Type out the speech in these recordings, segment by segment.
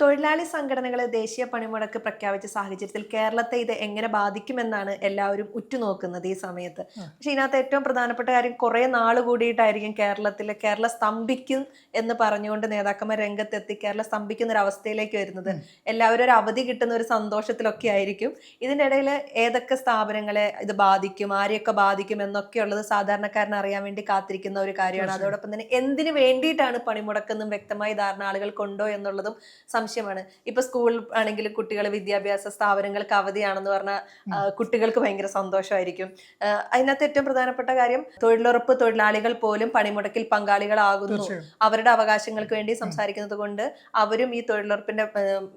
തൊഴിലാളി സംഘടനകൾ ദേശീയ പണിമുടക്ക് പ്രഖ്യാപിച്ച സാഹചര്യത്തിൽ കേരളത്തെ ഇത് എങ്ങനെ ബാധിക്കുമെന്നാണ് എല്ലാവരും ഉറ്റുനോക്കുന്നത് ഈ സമയത്ത്. പക്ഷെ ഇതിനകത്ത് ഏറ്റവും പ്രധാനപ്പെട്ട കാര്യം കുറെ നാൾ കൂടിയിട്ടായിരിക്കും കേരളത്തിൽ കേരള സ്തംഭിക്കും എന്ന് പറഞ്ഞുകൊണ്ട് നേതാക്കന്മാർ രംഗത്തെത്തി കേരള സ്തംഭിക്കുന്ന ഒരു അവസ്ഥയിലേക്ക് വരുന്നത് എല്ലാവരും ഒരു അവധി കിട്ടുന്ന ഒരു സന്തോഷത്തിലൊക്കെ ആയിരിക്കും. ഇതിനിടയിൽ ഇടയിൽ ഏതൊക്കെ സ്ഥാപനങ്ങളെ ഇത് ബാധിക്കും ആരെയൊക്കെ ബാധിക്കും എന്നൊക്കെ ഉള്ളത് സാധാരണക്കാരന് അറിയാൻ വേണ്ടി കാത്തിരിക്കുന്ന ഒരു കാര്യമാണ്. അതോടൊപ്പം തന്നെ എന്തിനു വേണ്ടിയിട്ടാണ് പണിമുടക്കെന്നും വ്യക്തമായി ധാരണ ആളുകൾക്കുണ്ടോ എന്നുള്ളതും സംശയമാണ്. ഇപ്പൊ സ്കൂൾ ആണെങ്കിൽ കുട്ടികൾ വിദ്യാഭ്യാസ സ്ഥാപനങ്ങൾക്ക് അവധിയാണെന്ന് പറഞ്ഞാൽ കുട്ടികൾക്ക് ഭയങ്കര സന്തോഷമായിരിക്കും. അതിനകത്ത് ഏറ്റവും പ്രധാനപ്പെട്ട കാര്യം തൊഴിലുറപ്പ് തൊഴിലാളികൾ പോലും പണിമുടക്കിൽ പങ്കാളികളാകുന്നു. അവരുടെ അവകാശങ്ങൾക്ക് വേണ്ടി സംസാരിക്കുന്നത് കൊണ്ട് അവരും ഈ തൊഴിലുറപ്പിന്റെ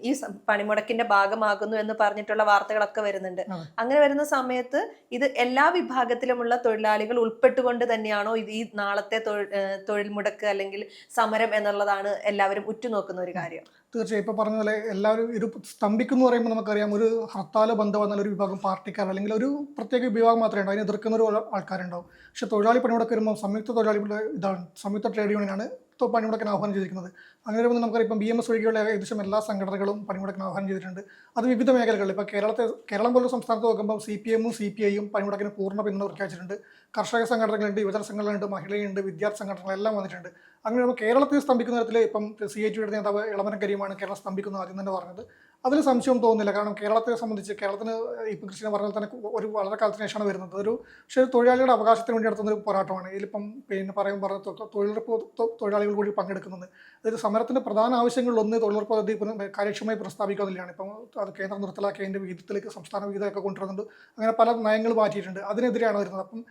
ഈ പണിമുടക്കിന്റെ ഭാഗമാകുന്നു എന്ന് പറഞ്ഞിട്ടുള്ള വാർത്തകളൊക്കെ വരുന്നുണ്ട്. അങ്ങനെ വരുന്ന സമയത്ത് ഇത് എല്ലാ വിഭാഗത്തിലുമുള്ള തൊഴിലാളികൾ ഉൾപ്പെട്ടുകൊണ്ട് തന്നെയാണോ ഇത് ഈ നാളത്തെ തൊഴിൽ തൊഴിൽ മുടക്ക് അല്ലെങ്കിൽ സമരം എന്നുള്ളതാണ് എല്ലാവരും ഉറ്റുനോക്കുന്ന ഒരു കാര്യം? തീർച്ചയായും. ഇപ്പൊ പറഞ്ഞ പോലെ എല്ലാവരും ഒരു സ്തംഭിക്കുന്നു പറയുമ്പോൾ നമുക്കറിയാം ഒരു ഹർത്താൽ ബന്ധം വന്നാൽ ഒരു വിഭാഗം പാർട്ടിക്കാർ അല്ലെങ്കിൽ ഒരു പ്രത്യേക വിഭാഗം മാത്രമേ ഉണ്ടാവും അതിനെ എതിർക്കുന്ന ഒരു ആൾക്കാരുണ്ടാവും. പക്ഷേ തൊഴിലാളി പണിയോടൊക്കെ വരുമ്പോൾ സംയുക്ത തൊഴിലാളികളുടെ ഇതാണ് സംയുക്ത ട്രേഡ് യൂണിയനാണ് തൊ- പണിമുടക്കിന് ആഹ്വാനം ചെയ്തിരിക്കുന്നത്. അങ്ങനെ വരുമ്പോൾ നമുക്കറിയാം ഇപ്പം ബി എം എസ് ഒഴികെയുള്ള ഏകദേശം എല്ലാ സംഘടനകളും പണിമുടക്കിന് ആഹ്വാനം ചെയ്തിട്ടുണ്ട്. അത് വിവിധ മേഖലകളിൽ ഇപ്പോൾ കേരളത്തെ കേരളം പോലുള്ള സംസ്ഥാനത്ത് നോക്കുമ്പോൾ സി പി എമ്മും സി പി ഐയും പണിമുടക്കിന് പൂർണ പിന്തുണ പ്രഖ്യാപിച്ചിട്ടുണ്ട്. കർഷക സംഘടനകളുണ്ട് യുവജന സംഘടനകളുണ്ട് മഹിളയുണ്ട് വിദ്യാർത്ഥി സംഘടനകളെല്ലാം വന്നിട്ടുണ്ട്. അങ്ങനെ നമ്മൾ കേരളത്തിൽ സ്തംഭിക്കുന്ന തരത്തിൽ ഇപ്പം സി ഐ ടിയുടെ നേതാവ് ഇളമരം കരിയുമാണ് കേരളം സ്തംഭിക്കുന്നത് ആദ്യം തന്നെ പറഞ്ഞത്. അതിൽ സംശയം തോന്നുന്നില്ല. കാരണം കേരളത്തെ സംബന്ധിച്ച് കേരളത്തിന് ഇപ്പം കൃഷ്ണ പറഞ്ഞാൽ തന്നെ ഒരു വളരെ കാലത്തിന് ശേഷമാണ് വരുന്നത്. ഒരു പക്ഷേ തൊഴിലാളികളുടെ അവകാശത്തിന് വേണ്ടി നടത്തുന്ന ഒരു പോരാട്ടമാണ്. ഇതിലിപ്പം പിന്നെ പറയും പറഞ്ഞ തൊഴിലുറപ്പ് തൊഴിലാളികൾ കൂടി പങ്കെടുക്കുന്നത്. അതായത് സമരത്തിന്റെ പ്രധാന ആവശ്യങ്ങളിലൊന്ന് തൊഴിലുറപ്പ് പദ്ധതി കാര്യക്ഷമമായി പ്രസ്താവിക്കുന്നില്ലാണ് ഇപ്പം അത് കേന്ദ്രം നിർത്തലാക്കി അതിന്റെ വിഹിതത്തിലേക്ക് സംസ്ഥാന വിഹിതമൊക്കെ കൊണ്ടുവരുന്നുണ്ട്. അങ്ങനെ പല നയങ്ങൾ മാറ്റിയിട്ടുണ്ട്. അതിനെതിരെയാണ് വരുന്നത്. അപ്പം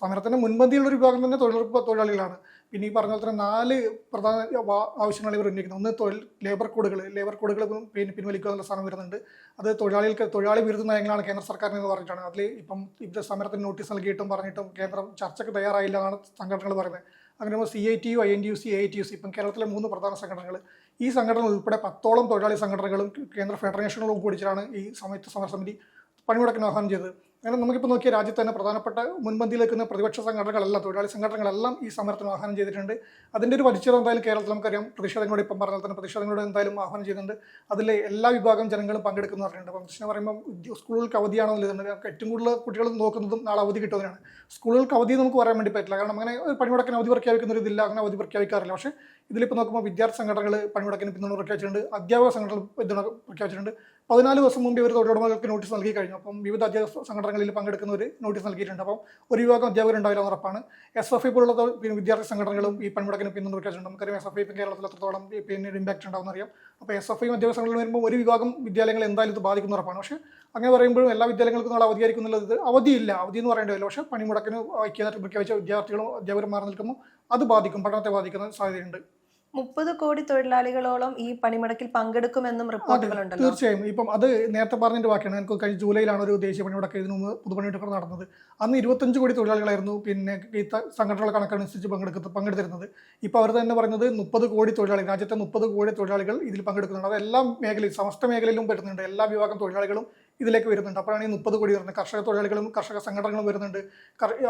സമരത്തിന്റെ മുൻപന്തിയുള്ള ഒരു വിഭാഗം തന്നെ തൊഴിലുറപ്പ് തൊഴിലാളികളാണ്. പിന്നെ ഈ പറഞ്ഞ പോലെ നാല് പ്രധാന ആവശ്യങ്ങളാണ് ഇവർ ഉന്നയിക്കുന്നത്. ഒന്ന് തൊഴിൽ ലേബർ കോഡുകൾ ലേബർ കോഡുകൾ പിൻവലിക്കുക എന്നുള്ള സ്ഥാനം വരുന്നുണ്ട്. അത് തൊഴിലാളികൾക്ക് തൊഴിലാളി വിരുദ്ധ നയങ്ങളാണ് കേന്ദ്ര സർക്കാരിൽ നിന്ന് പറഞ്ഞിട്ടാണ്. അതിൽ ഇപ്പം ഇവിടെ സമരത്തിന് നോട്ടീസ് നൽകിയിട്ടും പറഞ്ഞിട്ടും കേന്ദ്രം ചർച്ചയ്ക്ക് തയ്യാറായില്ല എന്നാണ് സംഘടനകൾ പറയുന്നത്. അങ്ങനെ C I T U I N T U C A I T U ഇപ്പം കേരളത്തിലെ മൂന്ന് പ്രധാന സംഘടനകൾ ഈ സംഘടന ഉൾപ്പെടെ പത്തോളം തൊഴിലാളി സംഘടനകളും കേന്ദ്ര ഫെഡറേഷനുകളും കൂടിച്ചാണ് ഈ സംയുക്ത സമരസമിതി പണിമുടക്കിന് ആഹ്വാനം ചെയ്തത്. അങ്ങനെ നമുക്കിപ്പോൾ നോക്കിയ രാജ്യത്ത് തന്നെ പ്രധാനപ്പെട്ട മുൻപന്തിയിൽ നിൽക്കുന്ന പ്രതിപക്ഷ സംഘടനകളെല്ലാം തൊഴിലാളി സംഘടനകളെല്ലാം ഈ സമരത്തിന് ആഹ്വാനം ചെയ്തിട്ടുണ്ട്. അതിന്റെ ഒരു പരിചയം എന്തായാലും കേരളത്തിൽ നമുക്കറിയാം. പ്രതിഷേധങ്ങളോട് ഇപ്പം പറഞ്ഞാൽ തന്നെ പ്രതിഷേധങ്ങളോട് എന്തായാലും ആഹ്വാനം ചെയ്യുന്നുണ്ട്. അതിൽ എല്ലാ വിഭാഗം ജനങ്ങളും പങ്കെടുക്കുന്ന പറഞ്ഞിട്ടുണ്ട്. അപ്പം പ്രശ്നം പറയുമ്പോൾ സ്കൂളുകൾക്ക് അവധിയാണോ എന്നുള്ളത് ഏറ്റവും കൂടുതൽ കുട്ടികൾ നോക്കുന്നതും നാളെ അവധി കിട്ടുന്നതിനാണ്. സ്കൂളുകൾക്ക് അവധി നമുക്ക് പറയാൻ വേണ്ടി പറ്റില്ല. കാരണം അങ്ങനെ ഒരു പണിമുടക്കിന് അവധി പ്രഖ്യാപിക്കുന്ന ഒരു ഇതില്ല. അങ്ങനെ അവധി പ്രഖ്യാപിക്കാറില്ല. പക്ഷേ ഇതിലിപ്പോൾ നോക്കുമ്പോൾ വിദ്യാർത്ഥി സംഘടനകൾ പണിമുടക്കിന് പിന്തുണ പ്രഖ്യാപിച്ചിട്ടുണ്ട്. അധ്യാപക സംഘടനകൾ പിന്തുണ പ്രഖ്യാപിച്ചിട്ടുണ്ട്. പതിനാല് ദിവസം മുമ്പ് ഇവർ തൊഴിലുടമകൾക്ക് നോട്ടീസ് നൽകി കഴിഞ്ഞു. അപ്പം വിവിധ അധ്യാപക സംഘടനകളിൽ പങ്കെടുക്കുന്നവർ നോട്ടീസ് നൽകിയിട്ടുണ്ട്. അപ്പം ഒരു വിഭാഗം അധ്യാപകരുണ്ടാവില്ല എന്ന് ഉറപ്പാണ്. എസ് എഫ് ഐ പോലുള്ള പിന്നെ വിദ്യാർത്ഥി സംഘടനകളും ഈ പണിമുടക്കിന് പിന്തുണ പ്രഖ്യാപിച്ചിട്ടുണ്ട്. നമുക്കറിയാം എസ് എഫ് ഐ ഇപ്പം കേരളത്തിൽ എത്രത്തോളം ഈ പിന്നെ ഇമ്പാക്ട് ഉണ്ടാവും അറിയാം. അപ്പോൾ എസ് എഫ് ഐ അധ്യാപക സംഘടനകൾ വരുമ്പോൾ ഒരു വിഭാഗം വിദ്യാലയങ്ങൾ എന്തായാലും ഇത് ബാധിക്കുന്ന ഉറപ്പാണ്. പക്ഷേ അങ്ങനെ പറയുമ്പോഴും എല്ലാ വിദ്യാലയങ്ങൾക്കും നാളെ അവധിയായിരിക്കും എന്നുള്ളത് അവധിയില്ല. അവധി എന്ന് പറയേണ്ടതില്ല പക്ഷേ പണിമുടക്കിന് ഐക്യദാർഢ്യം പ്രഖ്യാപിച്ച വിദ്യാർത്ഥികളും അധ്യാപകരും മാറി നിൽക്കുമ്പോൾ അത് ബാധിക്കും പഠനത്തെ ബാധിക്കുന്ന സാധ്യതയുണ്ട്. മുപ്പത് കോടി തൊഴിലാളികളോളം ഈ പണിമുടക്കിൽ പങ്കെടുക്കുമെന്നും റിപ്പോർട്ടുകളുണ്ട് തീർച്ചയായും. ഇപ്പം അത് നേരത്തെ പറഞ്ഞതിന്റെ ബാക്കിയാണ് എനിക്ക് കഴിഞ്ഞ ജൂലൈയിലാണ് ഒരു ദേശീയ പണിമുടക്ക് ഇതിനു മുമ്പ് പൊതുപണിമുടക്ക് നടന്നത്. അന്ന് ഇരുപത്തഞ്ച് കോടി തൊഴിലാളികളായിരുന്നു പിന്നെ ഈ സംഘടനകളുടെ കണക്കനുസരിച്ച് പങ്കെടുക്കുന്നത് പങ്കെടുത്തിരുന്നത്. ഇപ്പോൾ അവർ തന്നെ പറയുന്നത് മുപ്പത് കോടി തൊഴിലാളികൾ രാജ്യത്തെ മുപ്പത് കോടി തൊഴിലാളികൾ ഇതിൽ പങ്കെടുക്കുന്നുണ്ട്. അത് എല്ലാ മേഖലയിലും സമസ്ത മേഖലയിലും പെടുന്നുണ്ട് എല്ലാ വിഭാഗം തൊഴിലാളികളും ഇതിലേക്ക് വരുന്നുണ്ട്. അപ്പോഴാണ് ഈ മുപ്പത് കോടി വരുന്നത്. കർഷക തൊഴിലാളികളും കർഷക സംഘടനകളും വരുന്നുണ്ട്.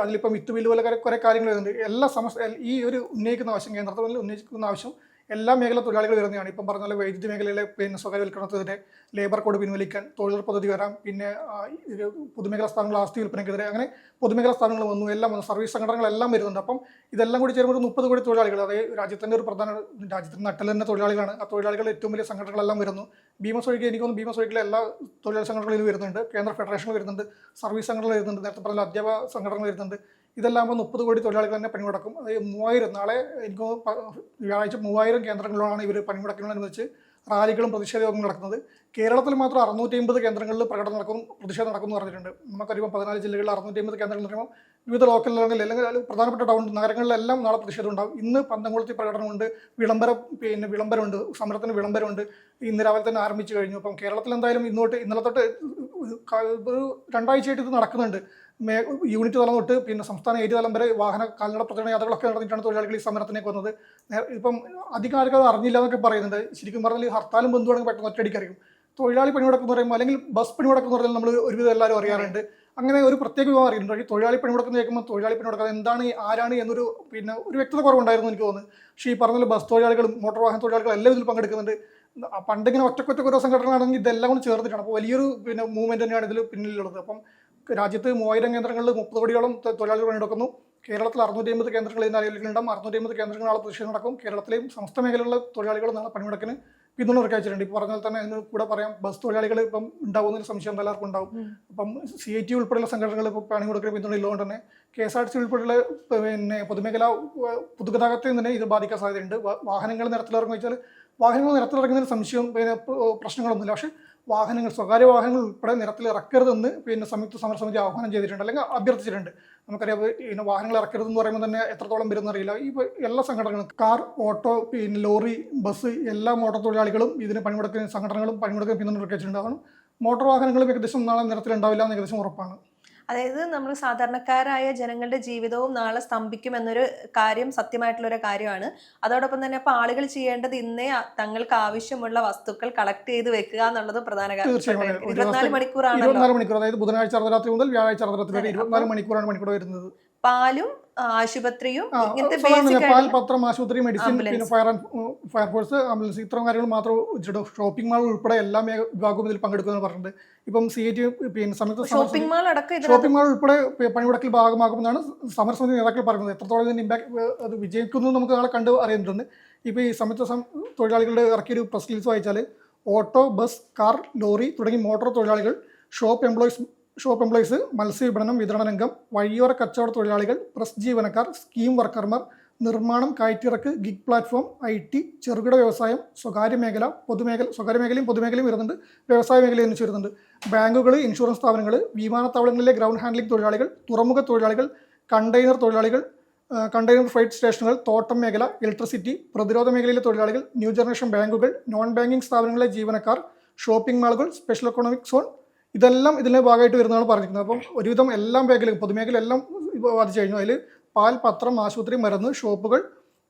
അതിലിപ്പം വിത്ത് ബില്ല് പോലെ കുറെ കാര്യങ്ങൾ വരുന്നുണ്ട്. എല്ലാ സമസ്ത ഈ ഒരു ഉന്നയിക്കുന്ന ആവശ്യം കേന്ദ്രത്തിൽ ഉന്നയിക്കുന്ന ആവശ്യം എല്ലാ മേഖല തൊഴിലാളികൾ വരുന്നതാണ് ഇപ്പം പറഞ്ഞ പോലെ വൈദ്യുതി മേഖലയിലെ പിന്നെ സ്വകാര്യവൽക്കരണത്തിനെതിരെ ലേബർ കോഡ് പിൻവലിക്കാൻ തൊഴിലുറപ്പ് പദ്ധതി വരാം പിന്നെ പൊതുമേഖലാ സ്ഥാപനങ്ങൾ ആസ്തി വിൽപ്പനയ്ക്കെതിരെ അങ്ങനെ പൊതുമേഖലാ സ്ഥാപനങ്ങൾ വന്നു എല്ലാം വന്നു സർവീസ് സംഘടനകളെല്ലാം വരുന്നുണ്ട്. അപ്പം ഇതെല്ലാം കൂടി ചേരുമ്പോൾ ഒരു മുപ്പത് കോടി തൊഴിലാളികൾ അതായത് രാജ്യത്തിന്റെ ഒരു പ്രധാന രാജ്യത്തിന്റെ നട്ടൽ തന്നെ തൊഴിലാളികളാണ്. ആ തൊഴിലാളികൾ ഏറ്റവും വലിയ സംഘടനകളെല്ലാം വരുന്നു. ഭീമസ് ഒഴികെ എനിക്ക് തോന്നുന്നു ഭീമസ് ഒഴികെ എല്ലാ തൊഴിലാളി സംഘടനകളിലും വരുന്നുണ്ട്. കേന്ദ്ര ഫെഡറേഷനിൽ വരുന്നുണ്ട് സർവീസ് സംഘടനകൾ വരുന്നുണ്ട്. നേരത്തെ പറഞ്ഞ അധ്യാപക സംഘടനകൾ വരുന്നുണ്ട്. ഇതെല്ലാം മുപ്പത് കോടി തൊഴിലാളികൾ തന്നെ പണിമുടക്കും. അതായത് മൂവായിരം നാളെ എനിക്ക് വ്യാഴാഴ്ച മൂവായിരം കേന്ദ്രങ്ങളിലാണ് ഇവർ പണിമുടക്കിനോടനുബന്ധിച്ച് റാലികളും പ്രതിഷേധ നടക്കുന്നത്. കേരളത്തിൽ മാത്രം അറുന്നൂറ്റി അമ്പത് കേന്ദ്രങ്ങളിൽ പ്രകടനം നടക്കും പ്രതിഷേധം നടക്കും എന്ന് പറഞ്ഞിട്ടുണ്ട്. നമുക്കറിയാം പതിനാല് ജില്ലകളിൽ അറുന്നൂറ്റി അമ്പത് കേന്ദ്രങ്ങൾ പറയുമ്പോൾ വിവിധ ലോക്കൽ ലെവലിൽ അല്ലെങ്കിൽ പ്രധാനപ്പെട്ട ടൗൺ നഗരങ്ങളിലെല്ലാം നാളെ പ്രതിഷേധം ഉണ്ടാകും. ഇന്ന് പന്തംകുളത്തി പ്രകടനമുണ്ട് വിളംബരം പിന്നെ വിളംബരമുണ്ട് സമരത്തിന് വിളംബരമുണ്ട്. ഇന്ന് രാവിലെ തന്നെ ആരംഭിച്ചു കഴിഞ്ഞു. അപ്പം കേരളത്തിൽ എന്തായാലും ഇന്നോട്ട് ഇന്നലെ തൊട്ട് ഒരു രണ്ടാഴ്ചയായിട്ട് ഇത് നടക്കുന്നുണ്ട്. യൂണിറ്റ് തലം തൊട്ട് പിന്നെ സംസ്ഥാന ഏരിയ തലം വരെ വാഹന കാൽനട പ്രചരണ യാത്രകളൊക്കെ നടന്നിട്ടാണ് തൊഴിലാളികൾ ഈ സമരത്തിനേക്ക് വന്നത് ഇപ്പം അധികം അത് അറിഞ്ഞില്ല എന്നൊക്കെ പറയുന്നുണ്ട്. ശരിക്കും പറഞ്ഞാൽ ഹർത്താലും ബന്ധുവാണെങ്കിൽ പെട്ടെന്ന് ഒറ്റയടിക്ക് അറിയും. തൊഴിലാളി പണിമുടക്കം എന്ന് പറയുമ്പോൾ അല്ലെങ്കിൽ ബസ് പണിമുടക്കം എന്ന് പറഞ്ഞാൽ നമ്മൾ ഒരുവിധം എല്ലാവരും അറിയാറുണ്ട്. അങ്ങനെ ഒരു പ്രത്യേക വിഭാഗം അറിയുന്നുണ്ട്. ഈ തൊഴിലാളി പണിമുടക്കം കേൾക്കുമ്പോൾ തൊഴിലാളി പണിമുടക്കം എന്താണ് ആരാണ് എന്നൊരു പിന്നെ ഒരു വ്യക്തത കുറവുണ്ടായിരുന്നു എനിക്ക് തോന്നുന്നു. പക്ഷേ ഈ പറഞ്ഞ ബസ് തൊഴിലാളികളും മോട്ടോർ വാഹന തൊഴിലാളികളും എല്ലാം ഇതിൽ പങ്കെടുക്കുന്നുണ്ട്. പണ്ടിങ്ങനെ ഒറ്റക്കൊറ്റ ഓരോ സംഘടനകളാണെങ്കിൽ ഇതെല്ലാം കൂടി ചേർന്നിട്ടാണ്. അപ്പോൾ വലിയൊരു പിന്നെ മൂവ്മെന്റ് തന്നെയാണ് ഇതിൽ പിന്നിലുള്ളത്. അപ്പം രാജ്യത്ത് മൂവായിരം കേന്ദ്രങ്ങളിൽ മുപ്പത് കോടിയോളം തൊഴിലാളികൾ പണിയെടുക്കുന്നു. കേരളത്തിൽ അറുന്നൂറ്റി അമ്പത് കേന്ദ്രങ്ങൾ ഇന്ന് നിലവിലുണ്ടാകും അറുന്നൂറ്റി അമ്പത് കേന്ദ്രങ്ങൾ നാളെ പ്രതിഷേധം നടക്കും. കേരളത്തിലെയും സമസ്ത മേഖലയിലുള്ള തൊഴിലാളികൾ നാളെ പണിമുടക്കിന് പിന്തുണ പ്രഖ്യാപിച്ചിട്ടുണ്ട്. ഇപ്പോൾ പറഞ്ഞാൽ തന്നെ അതിന് കൂടെ പറയാം ബസ് തൊഴിലാളികൾ ഇപ്പം ഉണ്ടാവുന്നൊരു സംശയം എല്ലാവർക്കും ഉണ്ടാവും. അപ്പം സി ഐ ടി ഉൾപ്പെടെയുള്ള സംഘടനകൾ ഇപ്പോൾ പണിമുടക്കിന് പിന്തുണ ഉള്ളതുകൊണ്ട് തന്നെ K S R T C ഉൾപ്പെടെയുള്ള പിന്നെ പൊതുമേഖല പൊതുഗതാഗതത്തിൽ പൊതുഗതാഗതത്തെ തന്നെ ഇത് ബാധിക്കാൻ സാധ്യതയുണ്ട്. വാഹനങ്ങൾ നിരത്തിലിറങ്ങുക വെച്ചാൽ വാഹനങ്ങൾ നിരത്തിലിറങ്ങുന്നതിന് സംശയവും പിന്നെ പ്രശ്നങ്ങളൊന്നുമില്ല. പക്ഷേ വാഹനങ്ങൾ സ്വകാര്യ വാഹനങ്ങൾ ഉൾപ്പെടെ നിരത്തിൽ ഇറക്കരുതെന്ന് പിന്നെ സംയുക്ത സമരസമിതി ആഹ്വാനം ചെയ്തിട്ടുണ്ട് അല്ലെങ്കിൽ അഭ്യർത്ഥിച്ചിട്ടുണ്ട്. നമുക്കറിയാം പിന്നെ വാഹനങ്ങൾ ഇറക്കരുത് എന്ന് പറയുമ്പോൾ തന്നെ എത്രത്തോളം വരുന്നറിയില്ല ഈ എല്ലാ സംഘടനകളും കാർ ഓട്ടോ പിന്നെ ലോറി ബസ് എല്ലാ മോട്ടോർ തൊഴിലാളികളും ഇതിന് പണിമുടക്കുന്ന സംഘടനകളും പണിമുടക്കുന്ന പിന്തുണ പ്രഖ്യാപിച്ചിട്ടുണ്ട് കാരണം മോട്ടോർ വാഹനങ്ങളും ഏകദേശം നാളെ നിരത്തിലുണ്ടാവില്ല എന്ന് ഏകദേശം ഉറപ്പാണ്. അതായത് നമ്മൾ സാധാരണക്കാരായ ജനങ്ങളുടെ ജീവിതവും നാളെ സ്തംഭിക്കും എന്നൊരു കാര്യം സത്യമായിട്ടുള്ള ഒരു കാര്യമാണ്. അതോടൊപ്പം തന്നെ അപ്പൊ ആളുകൾ ചെയ്യേണ്ടത് ഇന്നേ തങ്ങൾക്ക് ആവശ്യമുള്ള വസ്തുക്കൾ കളക്ട് ചെയ്ത് വെക്കുക എന്നുള്ളത് പ്രധാന കാര്യം. ഇരുപത്തിനാല് മണിക്കൂറാണ് ഇരുപത്തിനാല് മണിക്കൂർ അതായത് ബുധനാഴ്ച അർദ്ധരാത്രി മുതൽ വ്യാഴാഴ്ച അർദ്ധരാത്രി വരെ ഇരുപത്തിനാല് മണിക്കൂറാണ് മണിക്കൂർ വരുന്നത്. പാലും ആശുപത്രിയും പാൽ പത്രം ആശുപത്രി മെഡിസിൻ. പിന്നെ ഫയർ ആൻഡ് ഫയർഫോഴ്സ് ആംബുലൻസ് ഇത്തരം കാര്യങ്ങൾ മാത്രം ഷോപ്പിംഗ് മാൾ ഉൾപ്പെടെ എല്ലാ വിഭാഗവും ഇതിൽ പങ്കെടുക്കുമെന്ന് പറഞ്ഞിട്ടുണ്ട്. ഇപ്പം സി ഐ ടി പിന്നെ സംയുക്ത ഷോപ്പിംഗ് മാൾ അടക്കം ഷോപ്പിംഗ് മാൾ ഉൾപ്പെടെ പണിമുടക്കിൽ ഭാഗമാകുമെന്നാണ് സമരസമിതി നേതാക്കൾ പറയുന്നത്. എത്രത്തോളം ഇതിന് ഇമ്പാക്ട് അത് വിജയിക്കുന്നു നമുക്ക് നാളെ കണ്ട് അറിയേണ്ടതുണ്ട്. ഇപ്പോൾ ഈ സംയുക്ത സം- തൊഴിലാളികളുടെ ഇറക്കിയൊരു പ്രസ് റിലീസ് വായിച്ചാൽ ഓട്ടോ ബസ് കാർ ലോറി തുടങ്ങി മോട്ടോർ തൊഴിലാളികൾ ഷോപ്പ് എംപ്ലോയീസ് ഷോപ്പ് എംപ്ലോയീസ് മത്സ്യവിപണനം വിതരണ രംഗം വഴിയോര കച്ചവട തൊഴിലാളികൾ പ്രസ് ജീവനക്കാർ സ്കീം വർക്കർമാർ നിർമ്മാണം കയറ്റിറക്ക് ഗിഗ് പ്ലാറ്റ്ഫോം ഐ ടി ചെറുകിട വ്യവസായം സ്വകാര്യ മേഖല പൊതുമേഖല സ്വകാര്യ മേഖലയും പൊതുമേഖലയും വരുന്നുണ്ട്. വ്യവസായ മേഖലയും ഒന്നിച്ച് വരുന്നുണ്ട്. ബാങ്കുകൾ ഇൻഷുറൻസ് സ്ഥാപനങ്ങൾ വിമാനത്താവളങ്ങളിലെ ഗ്രൗണ്ട് ഹാൻഡ്ലിംഗ് തൊഴിലാളികൾ തുറമുഖ തൊഴിലാളികൾ കണ്ടെയ്നർ തൊഴിലാളികൾ കണ്ടെയ്നർ ഫ്രൈറ്റ് സ്റ്റേഷനുകൾ തോട്ടം മേഖല ഇലക്ട്രിസിറ്റി പ്രതിരോധ മേഖലയിലെ തൊഴിലാളികൾ ന്യൂ ജനറേഷൻ ബാങ്കുകൾ നോൺ ബാങ്കിംഗ് സ്ഥാപനങ്ങളിലെ ജീവനക്കാർ ഷോപ്പിംഗ് മാളുകൾ സ്പെഷ്യൽ എക്കണോമിക് സോൺ ഇതെല്ലാം ഇതിന്റെ ഭാഗമായിട്ട് വരുന്നതാണ് പറഞ്ഞിരിക്കുന്നത്. അപ്പം ഒരുവിധം എല്ലാ മേഖലയും പൊതുമേഖല എല്ലാം ബാധിച്ചു കഴിഞ്ഞു. അതിൽ പാൽ പത്രം ആശുപത്രി മരുന്ന് ഷോപ്പുകൾ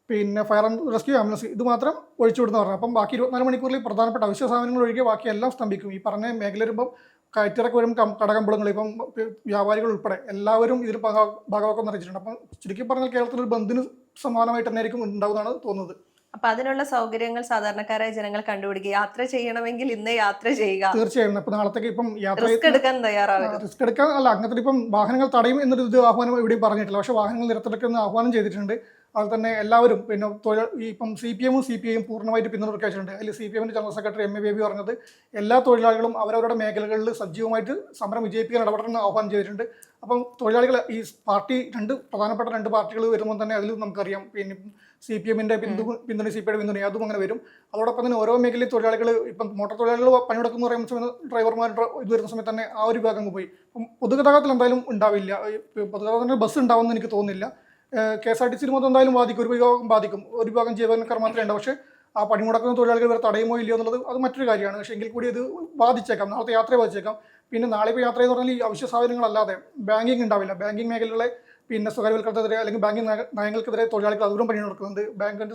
പിന്നെ ഫയർ ആൻഡ് റെസ്ക്യൂ ആംബുലൻസ് ഇത് മാത്രം ഒഴിച്ചുവിടുന്ന പറഞ്ഞു അപ്പം ബാക്കി ഇരുപത്തിനാല് മണിക്കൂറിൽ പ്രധാനപ്പെട്ട അവശ്യ സാധനങ്ങൾ ഒഴികെ ബാക്കി എല്ലാം സ്തംഭിക്കും. ഈ പറഞ്ഞ മേഖല വരുമ്പം കയറ്റിറക്കി വരും കടകമ്പളങ്ങൾ ഇപ്പം വ്യാപാരികൾ ഉൾപ്പെടെ. എല്ലാവരും ഇതിൽ ഭാഗ- നിറച്ചിട്ടുണ്ട് അപ്പം ചുരുക്കി പറഞ്ഞാൽ കേരളത്തിൽ ഒരു ബന്ധിന് സമാനമായിട്ട് തന്നെയായിരിക്കും ഉണ്ടാവുന്നതാണ് തോന്നുന്നത്. അപ്പൊ അതിനുള്ള സൗകര്യങ്ങൾ സാധാരണക്കാരായ ജനങ്ങൾ കണ്ടുപിടിക്കുക. യാത്ര ചെയ്യണമെങ്കിൽ ഇന്ന് യാത്ര ചെയ്യുക. തീർച്ചയായും. ഇപ്പൊ നാളത്തേക്ക് ഇപ്പം യാത്ര റിസ്ക് എടുക്കാൻ തയ്യാറാവരുത്. റിസ്ക് എടുക്കാൻ അല്ല അങ്ങനത്തെ ഇപ്പം വാഹനങ്ങൾ തടയും എന്നൊരു ഇത് ആഹ്വാനം എവിടെയും പറഞ്ഞിട്ടില്ല. പക്ഷേ വാഹനങ്ങൾ നിരത്തിലെടുക്കുന്ന ആഹ്വാനം ചെയ്തിട്ടുണ്ട്. അതുപോലെ തന്നെ എല്ലാവരും പിന്നെ തൊഴിൽ ഇപ്പം സി പി എമ്മും സി പി ഐയും പൂർണമായിട്ട് പിന്തുണ പ്രഖ്യാപിച്ചിട്ടുണ്ട് അതിൽ സി പി എമ്മിന്റെ general secretary M A. Baby പറഞ്ഞത് എല്ലാ തൊഴിലാളികളും അവരവരുടെ മേഖലകളിൽ സജീവമായിട്ട് സമരം വിജയിപ്പിക്കാൻ ഇടപെടണമെന്ന് ആഹ്വാനം ചെയ്തിട്ടുണ്ട്. അപ്പം തൊഴിലാളികൾ ഈ പാർട്ടി രണ്ട് പ്രധാനപ്പെട്ട രണ്ട് പാർട്ടികൾ വരുമ്പോൾ തന്നെ അതിലും നമുക്കറിയാം. പിന്നെ സി പി എമ്മിന്റെ പിന്തു പിന്തുണ സി പി ഐയുടെ പിന്തുണ അതും അങ്ങനെ വരും. അതോടൊപ്പം തന്നെ ഓരോ മേഖലയിൽ തൊഴിലാളികൾ ഇപ്പം മോട്ടോർ തൊഴിലാളികൾ പണിയെടുക്കുന്ന പറയുന്ന സമയത്ത് ഡ്രൈവർമാർ ഇത് വരുന്ന സമയത്ത് തന്നെ ആ ഒരു വിഭാഗം പോയി. അപ്പം പൊതുഗതാഗതത്തിൽ എന്തായാലും ഉണ്ടാവില്ല പൊതുഗതാഗതത്തിൽ ബസ് ഉണ്ടാവുമെന്ന് എനിക്ക് തോന്നുന്നില്ല. K S R T C മൊത്തം എന്തായാലും ബാധിക്കും. ഒരു വിഭാഗം ബാധിക്കും. ഒരു വിഭാഗം ജീവനക്കാർ മാത്രമേ ഉണ്ടാവും പക്ഷേ ആ പണിമുടക്കുന്ന തൊഴിലാളികൾ വരെ തടയുമോ ഇല്ലയോ എന്നുള്ളത് അത് മറ്റൊരു കാര്യമാണ്. പക്ഷേ എങ്കിൽ കൂടി ഇത് ബാധിച്ചേക്കാം. നാളത്തെ യാത്രയെ ബാധിച്ചേക്കാം. പിന്നെ നാളെ ഇപ്പോൾ യാത്ര എന്ന് പറഞ്ഞാൽ ഈ അവശ്യ സാധനങ്ങളല്ലാതെ ബാങ്കിങ് ഉണ്ടാവില്ല. ബാങ്കിങ് മേഖലകളെ പിന്നെ സ്വകാര്യവൽക്കരണത്തിനെതിരെ അല്ലെങ്കിൽ ബാങ്കിങ് നയ- നയങ്ങൾക്കെതിരെ തൊഴിലാളികൾ അതുകൂടെ പണി നടക്കുന്നുണ്ട് ബാങ്കിന്റെ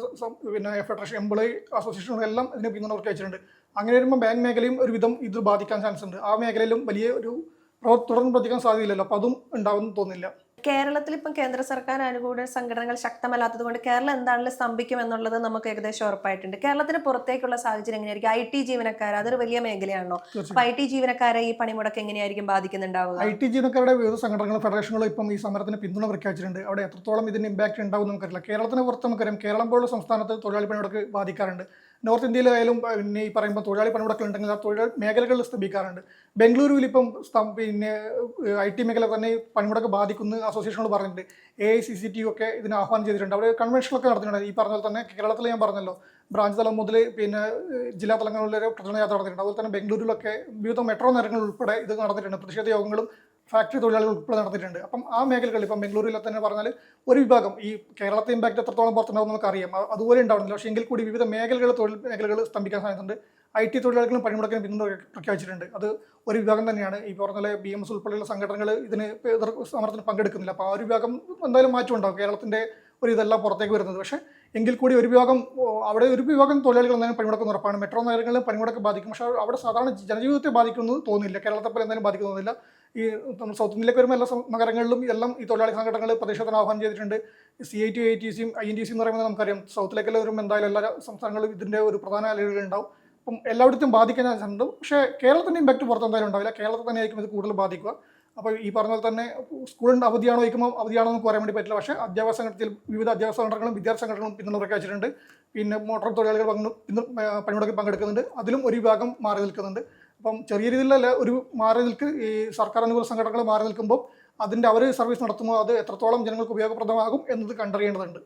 പിന്നെ ഫെഡറേഷൻ എംപ്ലോയി അസോസിയേഷൻ എല്ലാം ഇതിനെ പിന്തുണ പ്രഖ്യാപിച്ചിട്ടുണ്ട്. അങ്ങനെ വരുമ്പോൾ ബാങ്ക് മേഖലയും ഒരുവിധം ഇത് ബാധിക്കാൻ ചാൻസ് ഉണ്ട്. ആ മേഖലയിലും വലിയ ഒരു തുടർന്ന് പ്രവർത്തിക്കാൻ സാധ്യതയില്ലല്ലോ. അപ്പോൾ അതും ഉണ്ടാവുമെന്ന് തോന്നുന്നില്ല. കേരളത്തിൽ ഇപ്പം കേന്ദ്ര സർക്കാർ അനുകൂല സംഘടനകൾ ശക്തമല്ലാത്തത് കൊണ്ട് കേരളം എന്താണെങ്കിലും സ്തംഭിക്കും എന്നുള്ളത് നമുക്ക് ഏകദേശം ഉറപ്പായിട്ടുണ്ട്. കേരളത്തിന് പുറത്തേക്കുള്ള സാഹചര്യം എങ്ങനെയായിരിക്കും? ഐ ടി ജീവനക്കാർ അതൊരു വലിയ മേഖലയാണോ അപ്പൊ ഐ ടി ജീവനക്കാരെ ഈ പണിമുടക്ക് എങ്ങനെയായിരിക്കും ബാധിക്കുന്നുണ്ടാവുക? ഐ ടി ജീവനക്കാരുടെ വിവിധ സംഘടനകളും ഫെഡറേഷനുകളും ഇപ്പം ഈ സമരത്തിന് പിന്തുണ പ്രഖ്യാപിച്ചിട്ടുണ്ട്. അവിടെ എത്രത്തോളം ഇതിന് ഇമ്പാക്ട് ഉണ്ടാവും നമുക്കറിയില്ല. കേരളത്തിന് പുറത്ത് നമുക്കറിയാം. കേരളം പോലുള്ള സംസ്ഥാനത്ത് തൊഴിലാളി പണിമുടക്ക് ബാധിക്കാറുണ്ട്. നോർത്ത് ഇന്ത്യയിലായാലും പിന്നെ ഈ പറയുമ്പോൾ തൊഴിലാളി പണിമുടക്കൽ ഉണ്ടെങ്കിൽ ആ തൊഴിൽ മേഖലകളിൽ സ്തംഭിക്കാറുണ്ട് ബംഗളൂരുവിൽ ഇപ്പം പിന്നെ ഐ ടി മേഖല തന്നെ പണിമുടക്ക് ബാധിക്കുന്ന അസോസിയേഷനുകൾ പറഞ്ഞിട്ടുണ്ട്. A I C C T ഒക്കെ ഇതിന് ആഹ്വാനം ചെയ്തിട്ടുണ്ട്. അവിടെ കൺവെൻഷനൊക്കെ നടത്തിയിട്ടുണ്ട്. ഈ പറഞ്ഞ പോലെ തന്നെ കേരളത്തിൽ ഞാൻ പറഞ്ഞല്ലോ ബ്രാഞ്ച് തലം മുതൽ പിന്നെ ജില്ലാ തലങ്ങളിലൊരു പ്രചരണ യാത്ര നടത്തിയിട്ടുണ്ട് അതുപോലെ തന്നെ ബംഗളൂരുവിലൊക്കെ വിവിധ മെട്രോ നഗരങ്ങൾ ഉൾപ്പെടെ ഇത് നടന്നിട്ടുണ്ട്. പ്രതിഷേധ യോഗങ്ങളും ഫാക്ടറി തൊഴിലാളികൾ ഉൾപ്പെടെ നടത്തിയിട്ടുണ്ട് അപ്പം ആ മേഖലകളിൽ ഇപ്പം ബംഗളൂരിൽ തന്നെ പറഞ്ഞാൽ ഒരു വിഭാഗം ഈ കേരളത്തെ ഇമ്പാക്ട് എത്രത്തോളം പുറത്തുണ്ടാവും നമുക്കറിയാം. അതുപോലെ ഉണ്ടാവുന്നില്ല പക്ഷേ എങ്കിൽ കൂടി വിവിധ മേഖലകൾ തൊഴിൽ മേഖലകൾ സ്തംഭിക്കാൻ സാധ്യതയുണ്ട്. ഐ ടി തൊഴിലാളികളും പണിമുടക്കിനും പിന്തുണ പ്രഖ്യാപിച്ചിട്ടുണ്ട്. അത് ഒരു വിഭാഗം തന്നെയാണ്. ഈ പറഞ്ഞ ബി എം എസ് ഉൾപ്പെടെയുള്ള സംഘടനകൾ ഇതിന് സമരത്തിന് പങ്കെടുക്കുന്നില്ല. അപ്പോൾ ആ ഒരു വിഭാഗം എന്തായാലും മാറ്റം ഉണ്ടാവും. കേരളത്തിന്റെ ഒരു ഇതെല്ലാം പുറത്തേക്ക് വരുന്നത്. പക്ഷേ എങ്കിൽ കൂടി ഒരു വിഭാഗം അവിടെ ഒരു വിഭാഗം തൊഴിലാളികൾ എന്തായാലും പണിമുടക്കുന്ന ഉറപ്പാണ്. മെട്രോ നഗരങ്ങളിൽ പണിമുടക്ക് ബാധിക്കും. പക്ഷേ അവിടെ സാധാരണ ജനജീവിതത്തെ ബാധിക്കുന്നത് തോന്നുന്നില്ല. കേരളത്തെ പോലെ എന്തായാലും ബാധിക്കുന്നില്ല ഈ നമ്മൾ സൗത്ത് ഇന്ത്യയിലേക്ക് വരുമ്പോൾ എല്ലാ സം- നഗരങ്ങളിലും എല്ലാം ഈ തൊഴിലാളി സംഘടനകൾ പ്രതിഷേധത്തിന് ആഹ്വാനം ചെയ്തിട്ടുണ്ട്. C I T I T സിയും ഐ എൻ ടി സിയും എന്ന് പറയുമ്പോൾ നമുക്കറിയാം സൗത്തിലേക്കെല്ലാം വരുമ്പോൾ എന്തായാലും എല്ലാ സംസ്ഥാനങ്ങളിലും ഇതിന്റെ ഒരു പ്രധാന അലകളുണ്ടാവും അപ്പം എല്ലായിടത്തും ബാധിക്കാൻ ഉണ്ട് പക്ഷേ കേരളത്തിന്റെ ഇമ്പാക്ട് പുറത്ത് എന്തായാലും ഉണ്ടാവില്ല. കേരളത്തിൽ തന്നെ ആയിരിക്കും ഇത് കൂടുതൽ ബാധിക്കുക. അപ്പോൾ ഈ പറഞ്ഞ പോലെ തന്നെ സ്കൂളിന്റെ അവധിയാണോ വയ്ക്കുമ്പോൾ അവധിയാണോ എന്ന് പറയാൻ വേണ്ടി പറ്റില്ല. പക്ഷേ അധ്യാപക സംഘടനത്തിൽ വിവിധ അധ്യാപക സംഘടനകളും വിദ്യാർത്ഥി സംഘടനകളും പിന്തുണ പ്രഖ്യാപിച്ചിട്ടുണ്ട്. പിന്നെ മോട്ടോർ തൊഴിലാളികൾ പങ്കു പിന്തു പണിമുടക്കിൽ പങ്കെടുക്കുന്നുണ്ട്. അതിലും ഒരു വിഭാഗം മാറി നിൽക്കുന്നുണ്ട്. അപ്പം ചെറിയ രീതിയിലല്ല ഒരു മാറി നിൽക്ക് ഈ സർക്കാർ അനുകൂല സംഘടനകൾ മാറി നിൽക്കുമ്പോൾ അതിന്റെ അവർ സർവീസ് നടത്തുമ്പോൾ അത് എത്രത്തോളം ജനങ്ങൾക്ക് ഉപയോഗപ്രദമാകും എന്നത് കണ്ടറിയേണ്ടതുണ്ട്.